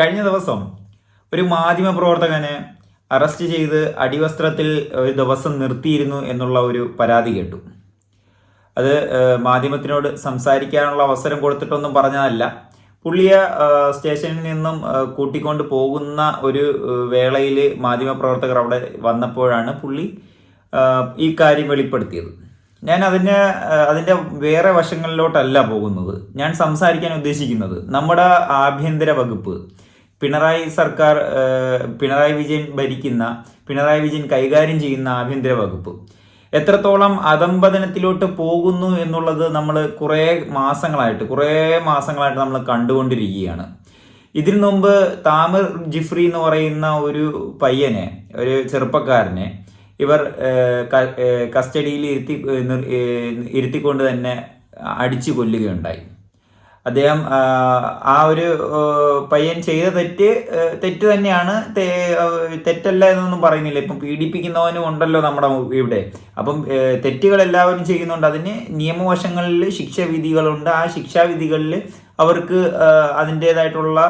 കഴിഞ്ഞ ദിവസം ഒരു മാധ്യമ പ്രവർത്തകനെ അറസ്റ്റ് ചെയ്ത് അടിവസ്ത്രത്തിൽ ഒരു ദിവസം നിർത്തിയിരുന്നു എന്നുള്ള ഒരു പരാതി കേട്ടു. അത് മാധ്യമത്തിനോട് സംസാരിക്കാനുള്ള അവസരം കൊടുത്തിട്ടൊന്നും പറഞ്ഞതല്ല. പുള്ളിയെ സ്റ്റേഷനിൽ നിന്നും കൂട്ടിക്കൊണ്ട് പോകുന്ന ഒരു വേളയിൽ മാധ്യമപ്രവർത്തകർ അവിടെ വന്നപ്പോഴാണ് പുള്ളി ഈ കാര്യം വെളിപ്പെടുത്തിയത്. ഞാൻ അതിന് അതിന്റെ വേറെ വശങ്ങളിലോട്ടല്ല പോകുന്നത്. ഞാൻ സംസാരിക്കാൻ ഉദ്ദേശിക്കുന്നത് നമ്മുടെ ആഭ്യന്തര വകുപ്പ് പിണറായി സർക്കാർ പിണറായി വിജയൻ ഭരിക്കുന്ന പിണറായി വിജയൻ കൈകാര്യം ചെയ്യുന്ന ആഭ്യന്തര വകുപ്പ്. എത്രത്തോളം അധംപതനത്തിലോട്ട് പോകുന്നു എന്നുള്ളത് നമ്മൾ കുറേ മാസങ്ങളായിട്ട് കുറേ മാസങ്ങളായിട്ട് നമ്മൾ കണ്ടുകൊണ്ടിരിക്കുകയാണ്. ഇതിനു മുമ്പ് താമിർ ജിഫ്രി എന്ന് പറയുന്ന ഒരു പയ്യനെ ഒരു ചെറുപ്പക്കാരനെ ഇവർ കസ്റ്റഡിയിൽ ഇരുത്തി ഇരുത്തിക്കൊണ്ട് തന്നെ അടിച്ചു കൊല്ലുകയുണ്ടായി. അദ്ദേഹം ആ, ഒരു പയ്യൻ ചെയ്ത തെറ്റ് തെറ്റ് തന്നെയാണ് തെറ്റല്ല എന്നൊന്നും പറയുന്നില്ല. ഇപ്പം പീഡിപ്പിക്കുന്നവനും ഉണ്ടല്ലോ നമ്മുടെ ഇവിടെ. അപ്പം തെറ്റുകൾ എല്ലാവരും ചെയ്യുന്നുണ്ട്. അതിന് നിയമവശങ്ങളിൽ ശിക്ഷാവിധികളുണ്ട്. ആ ശിക്ഷാവിധികളിൽ അവർക്ക് അതിന്റേതായിട്ടുള്ള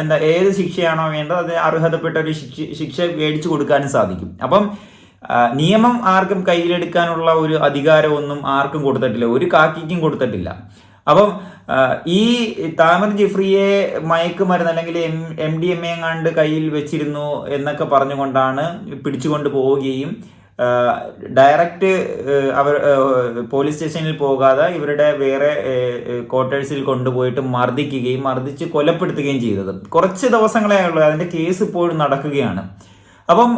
എന്താ ഏത് ശിക്ഷയാണോ വേണ്ടത് അത് അർഹതപ്പെട്ട ഒരു ശിക്ഷ ശിക്ഷ മേടിച്ചു കൊടുക്കാനും സാധിക്കും. അപ്പം നിയമം ആർക്കും കയ്യിലെടുക്കാനുള്ള ഒരു അധികാരമൊന്നും ആർക്കും കൊടുത്തിട്ടില്ല. ഒരു കാക്കിക്കും കൊടുത്തിട്ടില്ല. അപ്പം ഈ താമർ ജിഫ്രിയെ മയക്കുമരുന്ന് അല്ലെങ്കിൽ M M D M A എങ്ങാണ്ട് കയ്യിൽ വെച്ചിരുന്നു എന്നൊക്കെ പറഞ്ഞുകൊണ്ടാണ് പിടിച്ചുകൊണ്ട് പോവുകയും ഡയറക്റ്റ് അവർ പോലീസ് സ്റ്റേഷനിൽ പോകാതെ ഇവരുടെ വേറെ ക്വാർട്ടേഴ്സിൽ കൊണ്ടുപോയിട്ട് മർദ്ദിക്കുകയും മർദ്ദിച്ച് കൊലപ്പെടുത്തുകയും ചെയ്തത്. കുറച്ച് ദിവസങ്ങളേ ഉള്ളൂ. അതിന്റെ കേസ് ഇപ്പോഴും നടക്കുകയാണ്. അപ്പം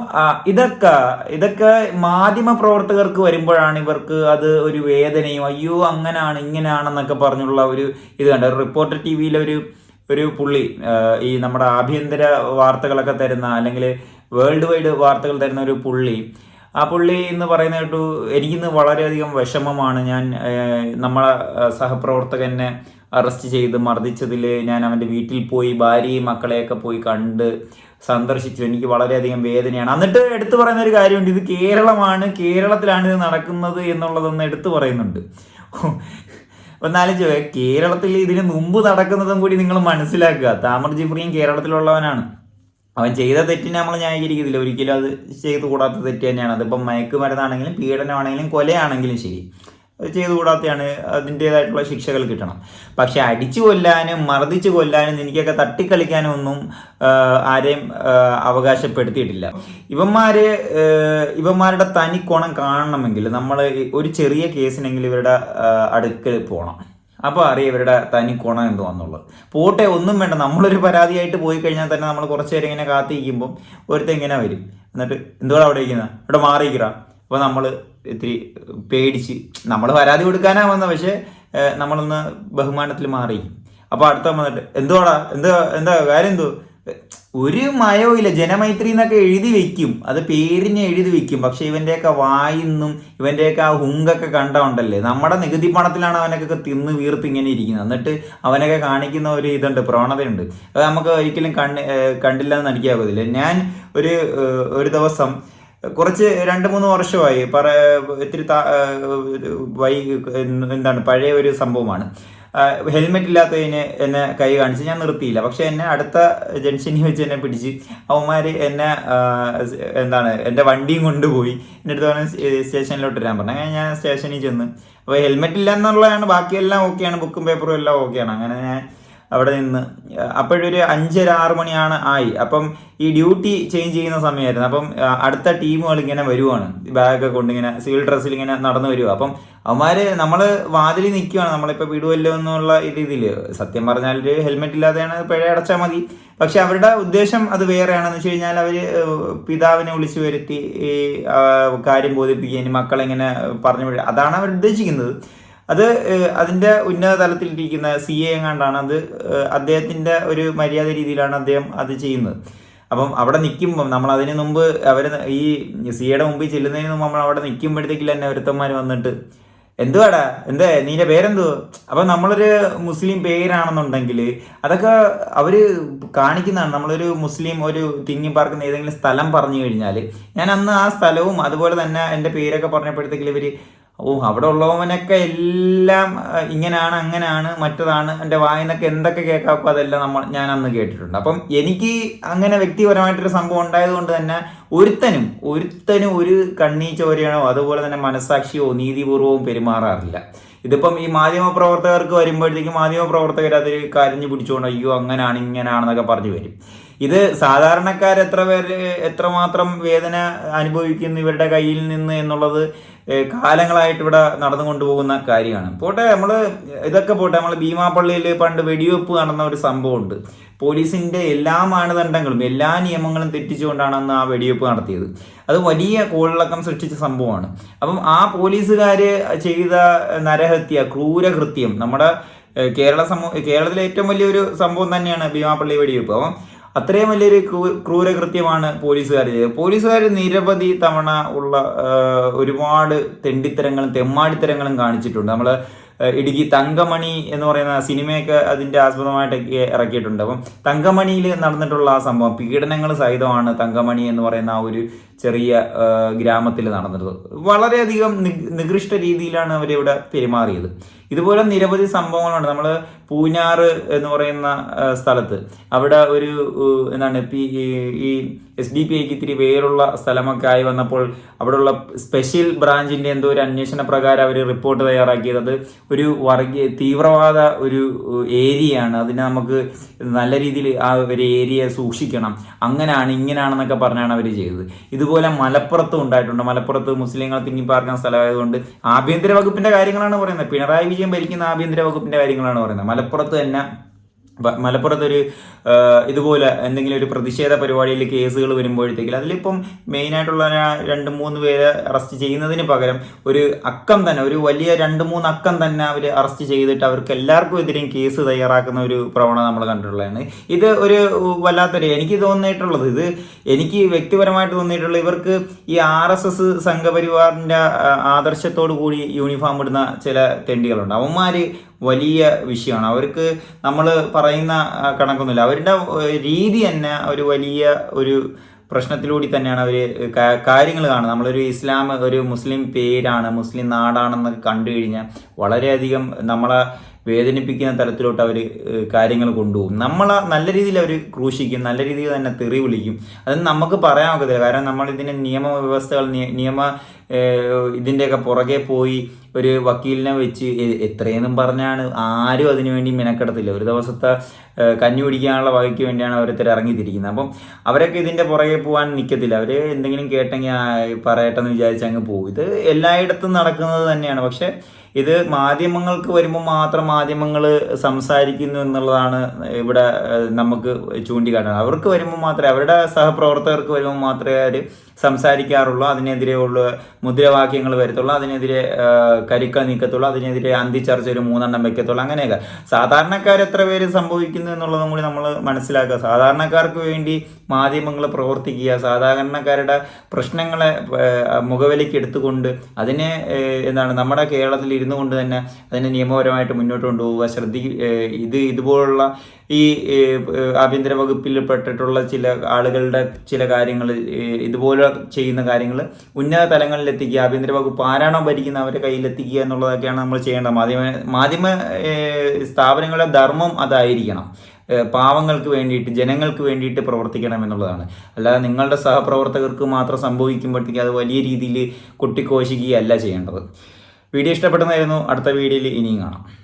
ഇതൊക്കെ ഇതൊക്കെ മാധ്യമ പ്രവർത്തകർക്ക് വരുമ്പോഴാണ് ഇവർക്ക് അത് ഒരു വേദനയും അയ്യോ അങ്ങനാണ് ഇങ്ങനെയാണെന്നൊക്കെ പറഞ്ഞുള്ള ഒരു ഇത് കണ്ട റിപ്പോർട്ടർ ടി വിയിലെ ഒരു ഒരു പുള്ളി ഈ നമ്മുടെ ആഭ്യന്തര വാർത്തകളൊക്കെ തരുന്ന അല്ലെങ്കിൽ വേൾഡ് വൈഡ് വാർത്തകൾ തരുന്ന ഒരു പുള്ളി ആ പുള്ളി എന്ന് പറയുന്ന കേട്ടു എനിക്കിന്ന് വളരെയധികം വിഷമമാണ്. ഞാൻ നമ്മളെ സഹപ്രവർത്തകനെ അറസ്റ്റ് ചെയ്ത് മർദ്ദിച്ചതിൽ ഞാൻ അവന്റെ വീട്ടിൽ പോയി ഭാര്യയും മക്കളെയൊക്കെ പോയി കണ്ട് സന്ദർശിച്ചു. എനിക്ക് വളരെയധികം വേദനയാണ്. എന്നിട്ട് എടുത്തു പറയുന്ന ഒരു കാര്യമുണ്ട്. ഇത് കേരളമാണ് കേരളത്തിലാണ് ഇത് നടക്കുന്നത് എന്നുള്ളതൊന്ന് എടുത്തു പറയുന്നുണ്ട്. ഒന്നാലോചിച്ച് കേരളത്തിൽ ഇതിന് മുമ്പ് നടക്കുന്നതും കൂടി നിങ്ങൾ മനസ്സിലാക്കുക. താമർ ജിഫ്രിയും കേരളത്തിലുള്ളവനാണ്. അവൻ ചെയ്ത തെറ്റിനെ നമ്മൾ ന്യായീകരിക്കത്തില്ല. ഒരിക്കലും അത് ചെയ്തു കൂടാത്ത തെറ്റ് തന്നെയാണ്. അതിപ്പം മയക്കുമരുന്നാണെങ്കിലും പീഡനമാണെങ്കിലും കൊലയാണെങ്കിലും ശരി. അത് ചെയ്തു കൂടാത്തതാണ് അതിന്റെതായിട്ടുള്ള ശിക്ഷകൾ കിട്ടണം. പക്ഷെ അടിച്ചു കൊല്ലാനും മർദ്ദിച്ചു കൊല്ലാനും എനിക്കൊക്കെ തട്ടിക്കളിക്കാനും ഒന്നും ആരെയും അവകാശപ്പെടുത്തിയിട്ടില്ല. ഇവന്മാര് ഇവന്മാരുടെ തനിക്കോണം കാണണമെങ്കിൽ നമ്മൾ ഒരു ചെറിയ കേസിനെങ്കിലും ഇവരുടെ അടുക്കൽ പോകണം അപ്പോൾ അറിയാം ഇവരുടെ തനി കുണം എന്തുവാന്നുള്ളത്. പോട്ടെ ഒന്നും വേണ്ട. നമ്മളൊരു പരാതിയായിട്ട് പോയി കഴിഞ്ഞാൽ തന്നെ നമ്മൾ കുറച്ച് നേരം ഇങ്ങനെ കാത്തിരിക്കുമ്പോൾ ഒരുത്തൻ ഇങ്ങനെ വരും. എന്നിട്ട് എന്തുവാ അവിടെ ഇരിക്കുന്ന? ഇവിടെ മാറിയിക്കറ അപ്പോൾ നമ്മൾ ഇത്തിരി പേടിച്ച് നമ്മൾ പരാതി കൊടുക്കാനാ വന്നത് പക്ഷേ നമ്മളൊന്ന് ബഹുമാനത്തിൽ മാറിയിരിക്കും. അപ്പോൾ അടുത്ത വന്നിട്ട് എന്തുവാടാ? എന്താ എന്താ കാര്യം എന്തോ ഒരു മയവും ഇല്ല. ജനമൈത്രി എന്നൊക്കെ എഴുതി വെക്കും. അത് പേരിന് എഴുതി വെക്കും. പക്ഷെ ഇവന്റെയൊക്കെ വായിന്നും ഇവന്റെയൊക്കെ ആ ഹുങ്കൊക്കെ കണ്ട ഉണ്ടല്ലേ നമ്മുടെ നികുതി പണത്തിലാണ് അവനൊക്കെ തിന്ന് വീർത്ത് ഇങ്ങനെ ഇരിക്കുന്നത്. എന്നിട്ട് അവനൊക്കെ കാണിക്കുന്ന ഒരു ഇതുണ്ട് പ്രവണതയുണ്ട്. അത് നമുക്ക് ഒരിക്കലും കണ്ണ് കണ്ടില്ല എന്ന് നടിക്കാകത്തില്ല ഞാൻ ഒരു ഒരു ദിവസം കുറച്ച് രണ്ട് മൂന്ന് വർഷമായി പറ ഇത്തിരി വൈ എന്താണ് പഴയ ഒരു സംഭവമാണ്. ഹെൽമെറ്റ് ഇല്ലാത്തതിന് എന്നെ കൈ കാണിച്ച് ഞാൻ നിർത്തിയില്ല. പക്ഷെ എന്നെ അടുത്ത ജംഗ്ഷനിൽ വെച്ച് എന്നെ പിടിച്ച് അവന്മാർ എന്നെ എന്താണ് എന്റെ വണ്ടിയും കൊണ്ടുപോയി. എന്റെ അടുത്ത് പറഞ്ഞ സ്റ്റേഷനിലോട്ട് വരാൻ പറഞ്ഞു. അങ്ങനെ ഞാൻ സ്റ്റേഷനിൽ ചെന്ന്. അപ്പോൾ ഹെൽമെറ്റ് ഇല്ല എന്നുള്ളതാണ് ബാക്കിയെല്ലാം ഓക്കെയാണ് ബുക്കും പേപ്പറും എല്ലാം ഓക്കെയാണ് അങ്ങനെ ഞാൻ അവിടെ നിന്ന്. അപ്പോഴൊരു അഞ്ചര ആറ് മണിയാണ് ആയി. അപ്പം ഈ ഡ്യൂട്ടി ചേഞ്ച് ചെയ്യുന്ന സമയമായിരുന്നു. അപ്പം അടുത്ത ടീമുകൾ ഇങ്ങനെ വരുവാണ്. ബാഗൊക്കെ കൊണ്ട് ഇങ്ങനെ സിവിൽ ഡ്രസ്സിൽ ഇങ്ങനെ നടന്നു വരുക അപ്പം അവന്മാര് നമ്മൾ വാതിലിൽ നിൽക്കുകയാണ് നമ്മളിപ്പോൾ വിടുവല്ലോ എന്നുള്ള രീതിയിൽ സത്യം പറഞ്ഞാൽ ഹെൽമെറ്റ് ഇല്ലാതെയാണ് പിഴ അടച്ചാൽ മതി. പക്ഷെ അവരുടെ ഉദ്ദേശം അത് വേറെയാണെന്ന് വെച്ച് കഴിഞ്ഞാൽ അവർ പിതാവിനെ വിളിച്ചു വരുത്തി ഈ കാര്യം ബോധിപ്പിക്കുകയും മക്കളെങ്ങനെ പറഞ്ഞു അതാണ് അവർ ഉദ്ദേശിക്കുന്നത്. അത് അതിന്റെ ഉന്നത തലത്തിലിരിക്കുന്ന സി എ എങ്ങാണ്ടാണ് അത് അദ്ദേഹത്തിന്റെ ഒരു മര്യാദ രീതിയിലാണ് അദ്ദേഹം അത് ചെയ്യുന്നത്. അപ്പം അവിടെ നിൽക്കുമ്പം നമ്മൾ അതിന് മുമ്പ് അവർ ഈ സി എയുടെ മുമ്പിൽ ചെല്ലുന്നതിന് മുമ്പ് നമ്മൾ അവിടെ നിൽക്കുമ്പോഴത്തേക്കില്ല തന്നെ ഒരുത്തന്മാർ വന്നിട്ട് എന്തുവാടാ? എന്താ? നിന്റെ പേരെന്തോ അപ്പം നമ്മളൊരു മുസ്ലിം പേരാണെന്നുണ്ടെങ്കിൽ അതൊക്കെ അവർ കാണിക്കുന്നതാണ്. നമ്മളൊരു മുസ്ലിം ഒരു തിങ്ങി പാർക്കുന്ന ഏതെങ്കിലും സ്ഥലം പറഞ്ഞു കഴിഞ്ഞാൽ ഞാൻ അന്ന് ആ സ്ഥലവും അതുപോലെ തന്നെ എന്റെ പേരൊക്കെ പറഞ്ഞപ്പോഴത്തേക്കിൽ ഇവർ ഓ അവിടെ ഉള്ളവനൊക്കെ എല്ലാം ഇങ്ങനെയാണ് അങ്ങനെയാണ് മറ്റതാണ്. എന്റെ വായനൊക്കെ എന്തൊക്കെ കേൾക്കാക്കോ അതെല്ലാം നമ്മൾ ഞാൻ അന്ന് കേട്ടിട്ടുണ്ട്. അപ്പം എനിക്ക് അങ്ങനെ വ്യക്തിപരമായിട്ടൊരു സംഭവം ഉണ്ടായതുകൊണ്ട് തന്നെ ഒരുത്തനും ഒരുത്തനും ഒരു കണ്ണീ ചോരയാണോ അതുപോലെ തന്നെ മനസാക്ഷിയോ നീതിപൂർവവും പെരുമാറാറില്ല. ഇതിപ്പം ഈ മാധ്യമ പ്രവർത്തകർക്ക് വരുമ്പോഴത്തേക്കും മാധ്യമ പ്രവർത്തകർ അതിൽ കരഞ്ഞു പിടിച്ചുകൊണ്ട് അയ്യോ അങ്ങനെയാണ് ഇങ്ങനെയാണെന്നൊക്കെ പറഞ്ഞു വരും. ഇത് സാധാരണക്കാർ എത്ര പേര് എത്രമാത്രം വേദന അനുഭവിക്കുന്നു ഇവരുടെ കയ്യിൽ നിന്ന് എന്നുള്ളത് കാലങ്ങളായിട്ട് ഇവിടെ നടന്നു കൊണ്ടുപോകുന്ന കാര്യമാണ്. പോട്ടെ നമ്മൾ ഇതൊക്കെ പോട്ടെ നമ്മൾ ഭീമാപ്പള്ളിയിൽ പണ്ട് വെടിവെപ്പ് നടന്ന ഒരു സംഭവമുണ്ട്. പോലീസിന്റെ എല്ലാ മാനദണ്ഡങ്ങളും എല്ലാ നിയമങ്ങളും തെറ്റിച്ചുകൊണ്ടാണ് അന്ന് ആ വെടിവെപ്പ് നടത്തിയത്. അത് വലിയ കോളിളക്കം സൃഷ്ടിച്ച സംഭവമാണ്. അപ്പം ആ പോലീസുകാര് ചെയ്ത നരഹത്യ ക്രൂരകൃത്യം നമ്മുടെ കേരള സമൂഹ കേരളത്തിലെ ഏറ്റവും വലിയൊരു സംഭവം തന്നെയാണ് ഭീമാപ്പള്ളി വെടിവെപ്പ്. അപ്പം അത്രയും വലിയൊരു ക്രൂരകൃത്യമാണ് പോലീസുകാർ ചെയ്തത്. പോലീസുകാർ നിരവധി തവണ ഉള്ള ഒരുപാട് തെണ്ടിത്തരങ്ങളും തെമ്മാടിത്തരങ്ങളും കാണിച്ചിട്ടുണ്ട്. നമ്മൾ ഇടുക്കി തങ്കമണി എന്ന് പറയുന്ന സിനിമയൊക്കെ അതിന്റെ ആസ്പദമായിട്ടൊക്കെ ഇറക്കിയിട്ടുണ്ട്. അപ്പം തങ്കമണിയിൽ നടന്നിട്ടുള്ള ആ സംഭവം പീഡനങ്ങൾ സഹിതമാണ് തങ്കമണി എന്ന് പറയുന്ന ആ ഒരു ചെറിയ ഗ്രാമത്തിൽ നടന്നത്. വളരെയധികം നികൃഷ്ട രീതിയിലാണ് അവരിവിടെ പെരുമാറിയത്. ഇതുപോലെ നിരവധി സംഭവങ്ങളുണ്ട്. നമ്മൾ പൂഞ്ഞാറ് എന്ന് പറയുന്ന സ്ഥലത്ത്. അവിടെ ഒരു എന്താണ് പി- ഈ- എസ് ഡി പി ഐക്ക് ഇത്തിരി വേറുള്ള സ്ഥലമൊക്കെ ആയി വന്നപ്പോൾ അവിടെയുള്ള സ്പെഷ്യൽ ബ്രാഞ്ചിന്റെ എന്തോ ഒരു അന്വേഷണ പ്രകാരം അവർ റിപ്പോർട്ട് തയ്യാറാക്കിയത്. അത് ഒരു വർഗീയ തീവ്രവാദ ഒരു ഏരിയയാണ്. അതിനെ നമുക്ക് നല്ല രീതിയിൽ ആ ഒരു ഏരിയ സൂക്ഷിക്കണം. അങ്ങനെയാണ് ഇങ്ങനെയാണെന്നൊക്കെ പറഞ്ഞാണ് അവർ ചെയ്തത്. ഇതുപോലെ മലപ്പുറത്തും ഉണ്ടായിട്ടുണ്ട്. മലപ്പുറത്ത് മുസ്ലിങ്ങൾ തിങ്ങി പാർക്കുന്ന സ്ഥലമായതുകൊണ്ട് ആഭ്യന്തര വകുപ്പിന്റെ കാര്യങ്ങളാണ് പറയുന്നത്. പിണറായി വിജയൻ ഭരിക്കുന്ന ആഭ്യന്തര വകുപ്പിന്റെ കാര്യങ്ങളാണ് പറയുന്നത്. മലപ്പുറത്ത് തന്നെ മലപ്പുറത്തൊരു ഇതുപോലെ എന്തെങ്കിലും ഒരു പ്രതിഷേധ പരിപാടിയിൽ കേസുകൾ വരുമ്പോഴത്തേക്കും അതിലിപ്പം മെയിനായിട്ടുള്ള രണ്ട് മൂന്ന് പേരെ അറസ്റ്റ് ചെയ്യുന്നതിന് പകരം ഒരു അക്കം തന്നെ ഒരു വലിയ രണ്ട് മൂന്ന് അക്കം തന്നെ അവർ അറസ്റ്റ് ചെയ്തിട്ട് അവർക്ക് എല്ലാവർക്കും എതിരെയും കേസ് തയ്യാറാക്കുന്ന ഒരു പ്രവണത നമ്മൾ കണ്ടിട്ടുള്ളതാണ്. ഇത് ഒരു വല്ലാത്തൊരു എനിക്ക് തോന്നിയിട്ടുള്ളത് ഇത് എനിക്ക് വ്യക്തിപരമായിട്ട് തോന്നിയിട്ടുള്ള ഇവർക്ക് ഈ ആർ എസ് എസ് സംഘപരിവാറിന്റെ ആദർശത്തോടു കൂടി യൂണിഫോം ഇടുന്ന ചില തെണ്ടികളുണ്ട്. അവന്മാർ വലിയ വിഷയമാണ്. അവർക്ക് നമ്മൾ പറയുന്ന കണക്കൊന്നുമില്ല. അവരുടെ രീതി തന്നെ ഒരു വലിയ ഒരു പ്രശ്നത്തിലൂടെ തന്നെയാണ് അവർ കാര്യങ്ങൾ കാണുന്നത്. നമ്മളൊരു ഇസ്ലാം ഒരു മുസ്ലിം പേരാണ് മുസ്ലിം നാടാണെന്നൊക്കെ കണ്ടു കഴിഞ്ഞാൽ വളരെയധികം നമ്മളെ വേദനിപ്പിക്കുന്ന തരത്തിലോട്ട് അവർ കാര്യങ്ങൾ കൊണ്ടുപോകും. നമ്മളെ നല്ല രീതിയിൽ അവർ ക്രൂശിക്കും നല്ല രീതിയിൽ തന്നെ തെറി വിളിക്കും. അത് നമുക്ക് പറയാൻ ഒക്കത്തില്ല. കാരണം നമ്മൾ ഇതിന്റെ നിയമവ്യവസ്ഥകൾ വ്യവസ്ഥകൾ നിയമ ഇതിന്റെയൊക്കെ പുറകെ പോയി ഒരു വക്കീലിനെ വെച്ച് എത്രയെന്നും പറഞ്ഞാണ് ആരും അതിനു വേണ്ടി മെനക്കെടത്തില്ല. ഒരു ദിവസത്തെ കഞ്ഞി പിടിക്കാനുള്ള വകയ്ക്ക് വേണ്ടിയാണ് ഓരോരുത്തർ ഇറങ്ങിത്തിരിക്കുന്നത്. അപ്പം അവരൊക്കെ ഇതിന്റെ പുറകെ പോകാൻ നിൽക്കത്തില്ല അവർ എന്തെങ്കിലും കേട്ടെങ്കിൽ പറയട്ടെന്ന് വിചാരിച്ച് അങ്ങ് പോകും. ഇത് എല്ലായിടത്തും നടക്കുന്നത് തന്നെയാണ്. പക്ഷേ ഇത് മാധ്യമങ്ങൾക്ക് വരുമ്പോൾ മാത്രം മാധ്യമങ്ങൾ സംസാരിക്കുന്നു എന്നുള്ളതാണ് ഇവിടെ നമുക്ക് ചൂണ്ടിക്കാട്ടുന്നത്. അവർക്ക് വരുമ്പോൾ മാത്രമേ അവരുടെ സഹപ്രവർത്തകർക്ക് വരുമ്പോൾ മാത്രമേ അവർ സംസാരിക്കാറുള്ളൂ അതിനെതിരെയുള്ള മുദ്രാവാക്യങ്ങൾ വരത്തുള്ളൂ അതിനെതിരെ കരുക്കൾ നീക്കത്തുള്ളൂ അതിനെതിരെ അന്തിച്ചർച്ച ഒരു മൂന്നെണ്ണം വെക്കത്തുള്ളൂ അങ്ങനെയൊക്കെ. സാധാരണക്കാർ എത്ര പേര് സംഭവിക്കുന്നു എന്നുള്ളതും കൂടി നമ്മൾ മനസ്സിലാക്കുക. സാധാരണക്കാർക്ക് വേണ്ടി മാധ്യമങ്ങൾ പ്രവർത്തിക്കുക സാധാരണക്കാരുടെ പ്രശ്നങ്ങളെ മുഖവിലേക്ക് എടുത്തുകൊണ്ട് അതിനെ എന്താണ് നമ്മുടെ കേരളത്തിൽ ഇരുന്നു കൊണ്ട് തന്നെ അതിനെ നിയമപരമായിട്ട് മുന്നോട്ട് കൊണ്ടുപോവുക ശ്രദ്ധി ഇത് ഇതുപോലുള്ള ഈ ആഭ്യന്തര വകുപ്പിൽ പെട്ടിട്ടുള്ള ചില ആളുകളുടെ ചില കാര്യങ്ങൾ ഇതുപോലെ ചെയ്യുന്ന കാര്യങ്ങൾ. ഉന്നത തലങ്ങളിൽ എത്തിക്കുക ആഭ്യന്തര വകുപ്പ് ആരാണോ ഭരിക്കുന്നത് അവരുടെ കയ്യിൽ എത്തിക്കുക എന്നുള്ളതൊക്കെയാണ് നമ്മൾ ചെയ്യേണ്ടത് മാധ്യമ മാധ്യമ സ്ഥാപനങ്ങളെ സ്ഥാപനങ്ങളുടെ ധർമ്മം അതായിരിക്കണം. പാവങ്ങൾക്ക് വേണ്ടിയിട്ട് ജനങ്ങൾക്ക് വേണ്ടിയിട്ട് പ്രവർത്തിക്കണം എന്നുള്ളതാണ്. അല്ലാതെ നിങ്ങളുടെ സഹപ്രവർത്തകർക്ക് മാത്രം സംഭവിക്കുമ്പോഴത്തേക്ക് അത് വലിയ രീതിയിൽ കൊട്ടിക്കോശിക്കുകയല്ല ചെയ്യേണ്ടത്. വീഡിയോ ഇഷ്ടപ്പെടുന്നതായിരുന്നു. അടുത്ത വീഡിയോയിൽ ഇനിയും കാണാം.